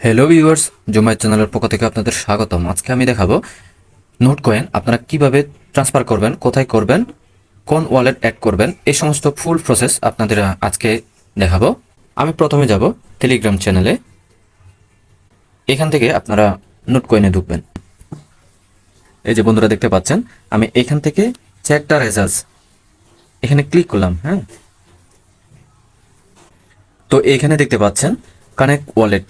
Hello viewers জুমাই চ্যানেলের পক্ষ থেকে আপনাদের স্বাগতম। আজকে আমি দেখাবো নোট কয়েন আপনারা কীভাবে ট্রান্সফার করবেন, কোথায় করবেন, কোন ওয়ালেট অ্যাড করবেন, এই সমস্ত ফুল প্রসেস আপনাদের আজকে দেখাবো। আমি প্রথমে যাব টেলিগ্রাম চ্যানেলে এখান থেকে আপনারা নোট কয়েনে ঢুকবেন। এই যে বন্ধুরা দেখতে পাচ্ছেন, আমি এখান থেকে চেক দ্য রেজাল্টস এখানে ক্লিক করলাম হ্যাঁ? তো এখানে দেখতে পাচ্ছেন কানেক্ট ওয়ালেট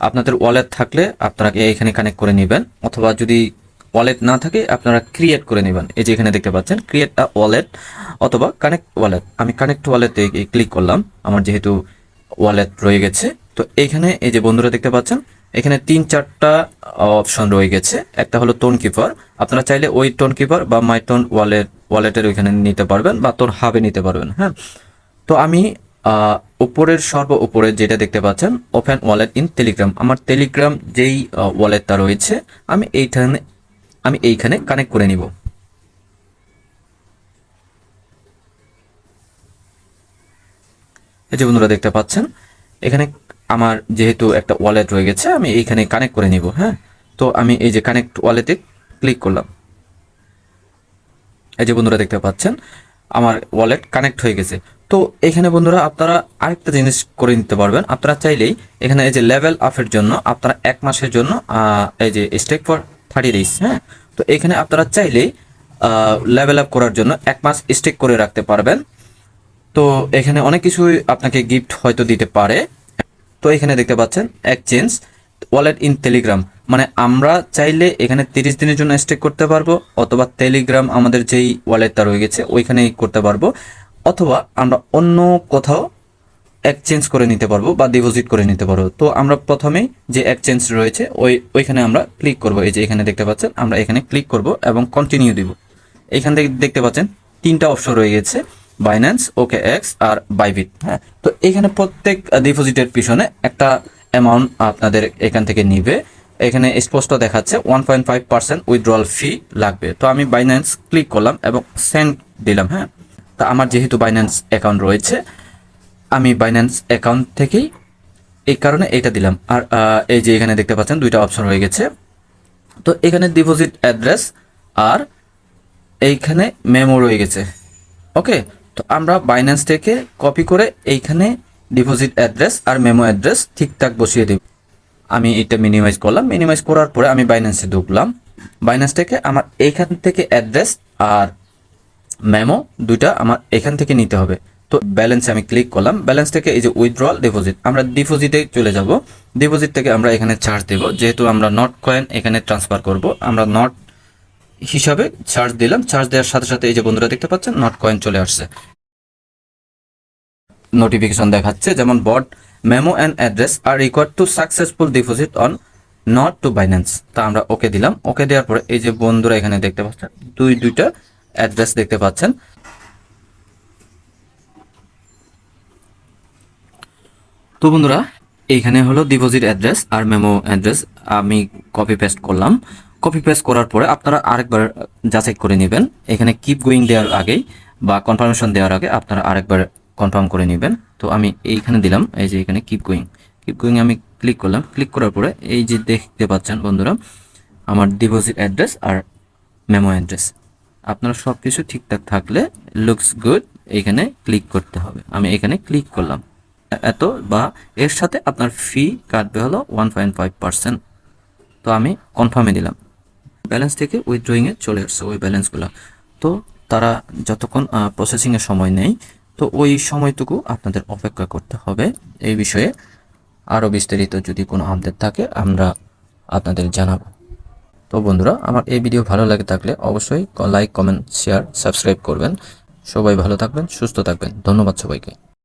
আপনাদের ওয়ালেট থাকলে আপনারা এখানে কানেক্ট করে নেবেন, অথবা যদি ওয়ালেট না থাকে, আপনারা ক্রিয়েট করে নেবেন। এই যে এখানে দেখতে পাচ্ছেন ক্রিয়েট আ ওয়ালেট অথবা কানেক্ট ওয়ালেট আমি কানেক্ট ওয়ালেটে ক্লিক করলাম, আমার যেহেতু ওয়ালেট রয়ে গেছে। তো এখানে এই যে বন্ধুরা দেখতে পাচ্ছেন, এখানে তিন চারটা অপশন রয়ে গেছে। একটা হলো টোন কিপার আপনারা চাইলে ওই টোন কিপার বা মাই টোন ওয়ালেট ওয়ালেটের ওইখানে নিতে পারবেন বা তোর হাবে নিতে পারবেন হ্যাঁ? তো আমি উপরের সর্ব উপরে যেটা দেখতে পাচ্ছেন ওপেন ওয়ালেট ইন টেলিগ্রাম আমার টেলিগ্রাম যেই ওয়ালেটটা রয়েছে, আমি এইখানে আমি এইখানে কানেক্ট করে নিব। এই যে বন্ধুরা দেখতে পাচ্ছেন, এখানে আমার যেহেতু একটা ওয়ালেট রয়ে গেছে, আমি এইখানে কানেক্ট করে নিব হ্যাঁ? তো আমি এই যে কানেক্ট ওয়ালেটে ক্লিক করলাম। এই যে বন্ধুরা দেখতে পাচ্ছেন আমার ওয়ালেট কানেক্ট হয়ে গেছে। তো এখানে বন্ধুরা আপনারা আরেকটা জিনিস করে নিতে পারবেন। আপনারা চাইলেই এখানে এই যে লেভেল আপের জন্য আপনারা এক মাসের জন্য এই যে স্টেক ফর থার্টি ডেজ হ্যাঁ? তো এখানে আপনারা চাইলেই লেভেল আপ করার জন্য এক মাস স্টেক করে রাখতে পারবেন। তো এখানে অনেক কিছুই আপনাকে গিফট হয়তো দিতে পারে। তো এখানে দেখতে পাচ্ছেন এক্সচেঞ্জ ওয়ালেট ইন টেলিগ্রাম মানে আমরা চাইলে এখানে তিরিশ দিনের জন্য স্টেক করতে পারব, অথবা টেলিগ্রাম আমাদের যেই ওয়ালেটটা রয়ে গেছে, ওইখানেই করতে পারব। অথবা আমরা অন্য কোথাও এক্সচেঞ্জ করে নিতে পারব বা ডিপোজিট করে নিতে পারব। তো আমরা প্রথমেই যে এক্সচেঞ্জ রয়েছে, ওই, ওইখানে আমরা ক্লিক করব। এই যে এখানে দেখতে পাচ্ছেন, আমরা এখানে ক্লিক করব এবং কন্টিনিউ দিব। এখান থেকে দেখতে পাচ্ছেন, তিনটা অপশন রয়ে গেছে বাইন্যান্স ওকে এক্স আর বাইবিট হ্যাঁ। তো এখানে প্রত্যেক ডিপোজিটের পিছনে একটা অ্যামাউন্ট আপনাদের এখান থেকে নিবে। এখানে স্পষ্ট দেখাচ্ছে one point five percent withdrawal fee লাগবে। তো আমি বাইন্যান্স ক্লিক করলাম এবং সেন্ড দিলাম হ্যাঁ? তা আমার যেহেতু বাইন্যান্স অ্যাকাউন্ট রয়েছে, আমি বাইন্যান্স অ্যাকাউন্ট থেকেই এই কারণে এটা দিলাম। আর এই যে এখানে দেখতে পাচ্ছেন দুইটা অপশন হয়ে গেছে। তো এখানে ডিপোজিট অ্যাড্রেস আর এইখানে মেমো রয়ে গেছে। ওকে তো আমরা বাইন্যান্স থেকে কপি করে এইখানে ডিপোজিট অ্যাড্রেস আর মেমো অ্যাড্রেস ঠিকঠাক বসিয়ে দেব। আমি এটা মিনিমাইজ করলাম। মিনিমাইজ করার পরে আমি বাইন্যান্সে ঢুকলাম। বাইন্যান্স থেকে আমার এইখান থেকে অ্যাড্রেস আর মেমো দুইটা আমার এখান থেকে নিতে হবে। তো ব্যালেন্সে আমি ক্লিক করলাম। ব্যালেন্স থেকে এই যে উইথড্রল ডিপোজিট আমরা ডিপোজিটে চলে যাব। ডিপোজিট থেকে আমরা এখানে চার্জ দেব। যেহেতু আমরা নট কয়েন এখানে ট্রান্সফার করব, আমরা নট হিসাবে চার্জ দিলাম। চার্জ দেওয়ার সাথে সাথে এই যে বন্ধুরা দেখতে পাচ্ছেন নট কয়েন চলে আসছে। নোটিফিকেশন দেখাচ্ছে, যেমন both memo and address are required to successful deposit on not to Binance তা আমরা ওকে দিলাম। ওকে দেওয়ার পরে এই যে বন্ধুরা এখানে দেখতে পাচ্ছেন, দুই দুইটা অ্যাড্রেস দেখতে পাচ্ছেন। তো বন্ধুরা, এইখানে হলো ডিপোজিট অ্যাড্রেস আর মেমো অ্যাড্রেস আমি কপি পেস্ট করলাম। কপি পেস্ট করার পরে আপনারা আরেকবার যাচাই করে নেবেন। এখানে কিপ গোয়িং দেওয়ার আগেই বা কনফার্মেশন দেওয়ার আগে আপনারা আরেকবার কনফার্ম করে নেবেন। তো আমি এইখানে দিলাম, এই যে এখানে কিপ গোয়িং কিপ গোয়িং আমি ক্লিক করলাম। ক্লিক করার পরে এই যে দেখতে পাচ্ছেন বন্ধুরা, আমার ডিপোজিট অ্যাড্রেস আর মেমো অ্যাড্রেস আপনার সব কিছু ঠিকঠাক থাকলে লুকস গুড এইখানে ক্লিক করতে হবে। আমি এখানে ক্লিক করলাম। এত বা এর সাথে আপনার ফি কাটবে হলো ওয়ান পয়েন্ট ফাইভ পার্সেন্ট তো আমি কনফার্মে দিলাম। ব্যালেন্স থেকে উইথড্রয়িংয়ে চলে আসছে ওই ব্যালেন্সগুলো তো তারা যতক্ষণ প্রসেসিংয়ের সময় নেই তো ওই সময়টুকু আপনাদের অপেক্ষা করতে হবে। এই বিষয়ে আরও বিস্তারিত যদি কোনো আপডেট থাকে, আমরা আপনাদের জানাব। তো বন্ধুরা, আমার এই ভিডিও ভালো লাগে থাকলে অবশ্যই লাইক, কমেন্ট, শেয়ার, সাবস্ক্রাইব করবেন। সবাই ভালো থাকবেন, সুস্থ থাকবেন। ধন্যবাদ সবাইকে।